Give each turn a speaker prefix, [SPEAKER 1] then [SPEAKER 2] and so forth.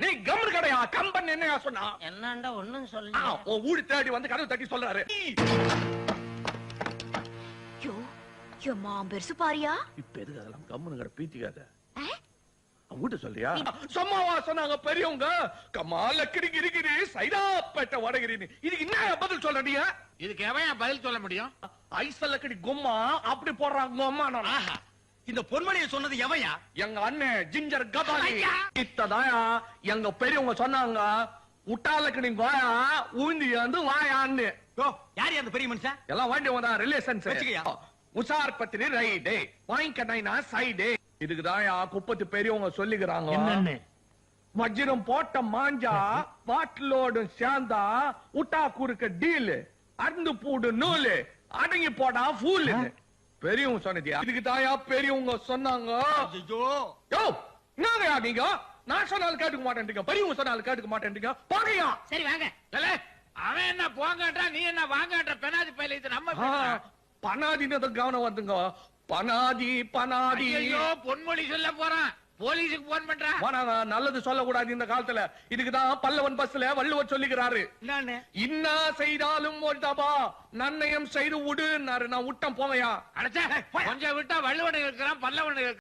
[SPEAKER 1] நீ கம்முனு கடையா கம்பன் என்னையா சொன்னா
[SPEAKER 2] என்னண்டா ஒண்ணும்
[SPEAKER 1] ஆ,
[SPEAKER 2] சொல்ல
[SPEAKER 1] உன் ஊடி தேடி வந்து கதவு தட்டி சொல்றாரு
[SPEAKER 3] யோ யோ மாம் பெருசு பாரியா
[SPEAKER 1] இப்ப எதுக்கு அதெல்லாம் கம்முனு கடை பீத்திக்காத
[SPEAKER 3] ஆ?
[SPEAKER 1] வீட்டு சொல்றியா சும்மாவா சொன்னாங்க பெரியவங்க கமால கிரி கிரி கிரி சைதாப்பேட்டை வடகிரின்னு இதுக்கு என்ன பதில் சொல்றீங்க
[SPEAKER 4] இதுக்கு எவன் பதில் சொல்ல முடியும்
[SPEAKER 1] ஐசல்ல கிடி கும்மா அப்படி போடுறாங்க நான்
[SPEAKER 5] இந்த பொன்மணியை சொன்னது எவையா?
[SPEAKER 1] எங்க அண்ணன் ஜிஞ்சர் கபாலி.
[SPEAKER 4] ஐயா!
[SPEAKER 1] இத்ததாயா? எங்க பெரியவங்க சொன்னாங்க உட்டாலக்கு நீ வாயா ஊந்தி வந்து வாயான்னு.
[SPEAKER 5] யார் அந்த பெரிய மனுஷன்?
[SPEAKER 1] எல்லாம் வாண்டி வந்தா ரிலேஷன்ஸ். உசார் பத்திரி ரைடே. வாங்கிக்க நைனா சைடே. இதுக்குதாயா குப்பத்து பெரியவங்க சொல்லிக்கிறாங்க.
[SPEAKER 2] என்னன்னு?
[SPEAKER 1] வஜ்ரம் போட்ட மாஞ்சா பாட்டிலோடும் சேர்ந்தா உட்டா குறுக்க டீல் அருந்து பூடு நூலு அடங்கி போடா ஃபூல் பெரியவங்க சொன்னதியா இதுக்கு தாயா பெரியவங்க சொன்னாங்க? என்னங்கயா நீங்க? நான் சொன்னாலும் கேட்டுக்க மாட்டேன்றீங்க. பெரியவங்க சொன்னாலும் கேட்டுக்க மாட்டேன்றீங்க. போங்கயா
[SPEAKER 4] சரி வாங்க. அவன் என்ன போங்கன்றா நீ என்ன வாங்கன்ற பெனாதி பையில இது நம்ம.
[SPEAKER 1] பனாதினது கவனம் வந்துங்க. பனாதி பனாதி.
[SPEAKER 4] ஐயோ பொன்மொழி சொல்ல போறான். போலீஸுக்கு போன் பண்றா?
[SPEAKER 1] வேணாங்க, நல்லது சொல்லக்கூடாது இந்த காலத்துல. இதுக்குதான் பல்லவன் பஸ்ல வள்ளுவர் சொல்லிக்கிறாரு. இன்னா செய்தாலும் ஒரு தபா நன்னயம் செய்து விடு நான் விட்டம் போவையா?
[SPEAKER 4] அடைச்சா கொஞ்சம் விட்டா வள்ளுவன் இருக்கிறான் பல்லவன்